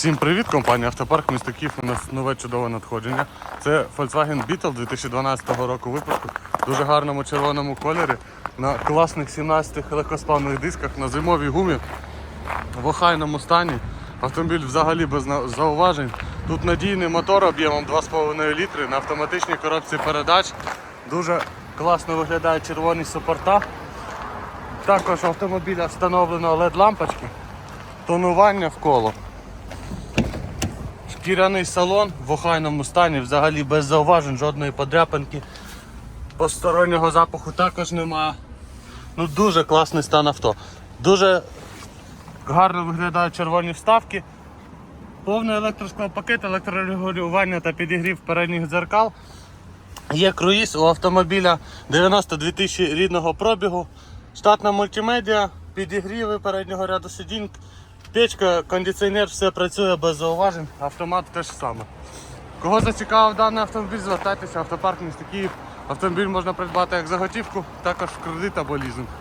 Всім привіт, компанія Автопарк місто Київ. У нас нове чудове надходження. Це Volkswagen Beetle 2012 року випуску. В дуже гарному червоному кольорі. На класних 17 легкосплавних дисках, на зимовій гумі в охайному стані. Автомобіль взагалі без зауважень. Тут надійний мотор об'ємом 2,5 літри на автоматичній коробці передач. Дуже класно виглядають червоні супорта. Також автомобіля встановлено LED-лампочки, тонування в коло. Шкіряний салон в охайному стані, взагалі без зауважень, жодної подряпинки. Постороннього запаху також немає. Ну дуже класний стан авто. Дуже гарно виглядають червоні вставки. Повний електросклопакет, електрорегулювання та підігрів передніх дзеркал. Є круїз у автомобіля 92 тисячі рідного пробігу. Штатна мультимедіа, підігріви переднього ряду сидінь, печка, кондиціонер, все працює без зауважень, автомат теж саме. Кого зацікавив даний автомобіль, звертайтеся, автопарк місто Київ. Автомобіль можна придбати як за готівку, також в кредит або лізинг.